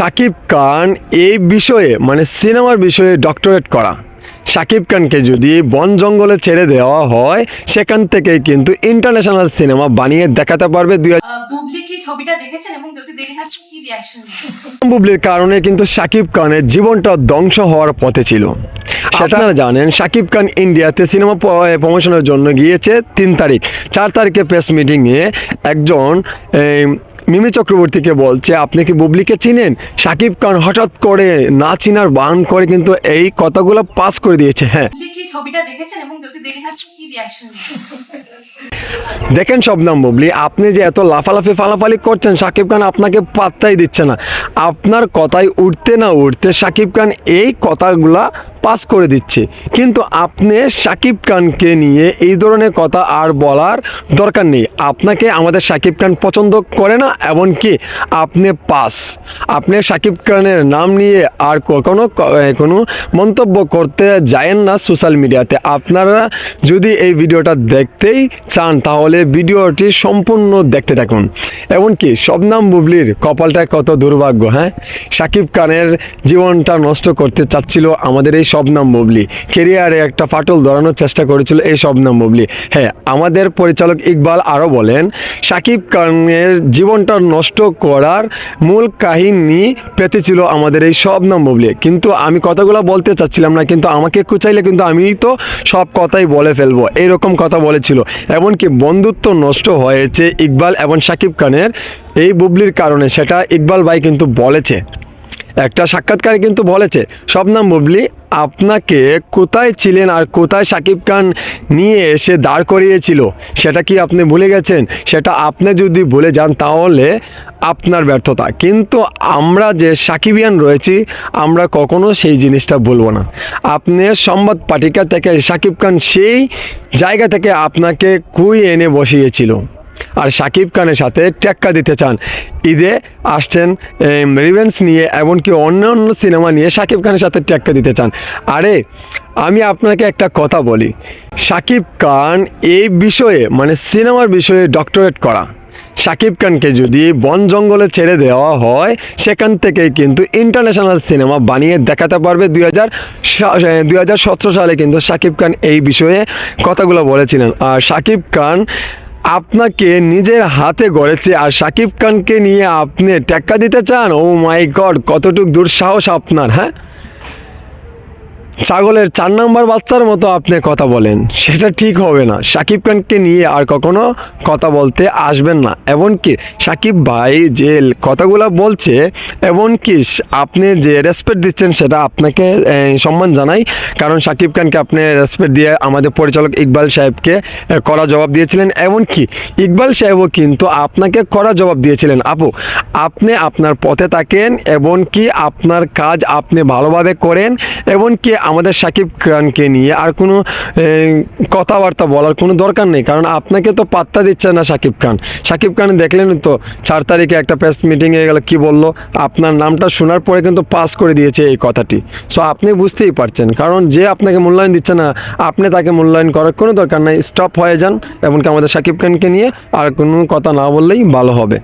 শাকিব খান এই বিষয়ে মানে সিনেমার বিষয়ে ডক্টরেট করা। শাকিব খানকে যদি বন জঙ্গলে ছেড়ে দেওয়া হয় সেখান থেকেই কিন্তু ইন্টারন্যাশনাল সিনেমা বানিয়ে দেখাতে পারবে দুই আহ, বুবলি কি ছবিটা দেখেছেন এবং যদি দেখে থাকেন কি রিয়াকশন বুবলির কারণে কিন্তু শাকিব খানের জীবনটা ধ্বংস হওয়ার পথে ছিল। সেটা আপনারা জানেন শাকিব খান ইন্ডিয়াতে সিনেমা প্রমোশনের জন্য গিয়েছে তিন তারিখ। চার তারিখে প্রেস মিটিংয়ে একজন এই, মিমি চক্রবর্তীকে বলছে আপনি কি বুবলিকে চিনেন? শাকিব খান হঠাৎ করে না চিনার বান করে কিন্তু এই কথাগুলো পাস করে দিয়েছে হ্যাঁ। বুবলি কি ছবিটা দেখেছেন এবং যদি দেখে কি রিয়াকশন দেখেন শবনাম বুবলি আপনি যে এত লাফালাফি ফালাফালি করছেন শাকিব খান আপনাকে পাত্তাই দিচ্ছে না। আপনার কথায় উঠতে না উঠতে শাকিব খান এই কথাগুলা পাস করে দিচ্ছে। কিন্তু আপনি শাকিব খানকে নিয়ে এই ধরনের কথা আর বলার দরকার নেই। আপনাকে আমাদের শাকিব খান পছন্দ করে না, এমনকি আপনি পাস। আপনি শাকিব খানের নাম নিয়ে আর কখনো কোনো মন্তব্য করতে যায়েন না সোশ্যাল মিডিয়াতে। আপনারা যদি এই ভিডিওটা দেখতেই চান, তাহলে ভিডিওটি সম্পূর্ণ দেখতে থাকুন। এমনকি শবনাম বুবলির কপালটা কত দুর্ভাগ্য হ্যাঁ? শাকিব খানের জীবনটা নষ্ট করতে চাচ্ছিল আমাদের এই শবনাম বুবলি। কেরিয়ারে একটা ফাটল ধরানোর চেষ্টা করেছিল এই শবনাম বুবলি। হ্যাঁ আমাদের পরিচালক ইকবাল আরও বলেন শাকিব খানের জীবনটা নষ্ট করার মূল কাহিনী পেতেছিল আমাদের এই শবনাম বুবলি। কিন্তু আমি কথাগুলো বলতে চাচ্ছিলাম না, কিন্তু আমাকে একটু চাইলে কিন্তু আমি তো সব কথাই বলে ফেলব এইরকম কথা বলেছিল। এমনকি বন্ধুত্ব নষ্ট হয়েছে ইকবাল এবং শাকিব খানের এই বুবলির কারণে, সেটা ইকবাল ভাই কিন্তু বলেছে। একটা সাক্ষাৎকারে কিন্তু বলেছে, শবনাম বুবলি আপনাকে কোথায় ছিলেন আর কোথায় সাকিব খান নিয়ে এসে দাঁড় করিয়েছিল, সেটা কি আপনি ভুলে গেছেন? সেটা আপনি যদি ভুলে যান তাহলে আপনার ব্যর্থতা। কিন্তু আমরা যে সাকিবিয়ান রয়েছি, আমরা কখনো সেই জিনিসটা বলব না। আপনি সংবাদ পাটিকা থেকে সাকিব খান সেই জায়গা থেকে আপনাকে কুই এনে বসিয়েছিল। আর শাকিব খানের সাথে টেক্কা দিতে চান। ঈদে আসছেন রিভেন্স নিয়ে, এমনকি অন্য অন্য সিনেমা নিয়ে শাকিব খানের সাথে টেক্কা দিতে চান। আরে, আমি আপনাকে একটা কথা বলি। শাকিব খান এই বিষয়ে মানে সিনেমার বিষয়ে ডক্টরেট করা। শাকিব খানকে যদি বন জঙ্গলে ছেড়ে দেওয়া হয়, সেখান থেকেই কিন্তু ইন্টারন্যাশনাল সিনেমা বানিয়ে দেখাতে পারবে দুই হাজার সালে কিন্তু শাকিব খান এই বিষয়ে কথাগুলো বলেছিলেন। আর শাকিব খান আপনাকে নিজের হাতে গড়েছে আর সাকিব খানকে নিয়ে আপনি টেক্কা দিতে চান? ও মাই গড কতটুক দুঃসাহস আপনার হ্যাঁ? ছাগলের চার নম্বর বাচ্চার মতো আপনি কথা বলেন, সেটা ঠিক হবে না। সাকিব খানকে নিয়ে আর কখনো কথা বলতে আসবেন না। এমনকি সাকিব ভাই যে কথাগুলো বলছে, এমনকি আপনি যে রেসপেক্ট দিচ্ছেন, সেটা আপনাকে সম্মান জানাই। কারণ সাকিব খানকে আপনি রেসপেক্ট দিয়ে আমাদের পরিচালক ইকবাল সাহেবকে কড়া জবাব দিয়েছিলেন। এমনকি ইকবাল সাহেবও কিন্তু আপনাকে কড়া জবাব দিয়েছিলেন। আপু, আপনি আপনার পথে থাকেন, এমনকি আপনার কাজ আপনি ভালোভাবে করেন, এমনকি আমাদের সাকিব খানকে নিয়ে আর কোনো কথাবার্তা বলার কোনো দরকার নেই। কারণ আপনাকে তো পাত্তা দিচ্ছে না সাকিব খান। সাকিব খান দেখলেন তো, চার তারিখে একটা প্রেস মিটিংয়ে গেল, কি বলল? আপনার নামটা শোনার পরে কিন্তু পাস করে দিয়েছে এই কথাটি। সো আপনি বুঝতেই পারছেন। কারণ যে আপনাকে মূল্যায়ন দিচ্ছে না, আপনি তাকে মূল্যায়ন করার কোনো দরকার নাই। স্টপ হয়ে যান, এমনকি আমাদের সাকিব খানকে নিয়ে আর কোনো কথা না বললেই ভালো হবে।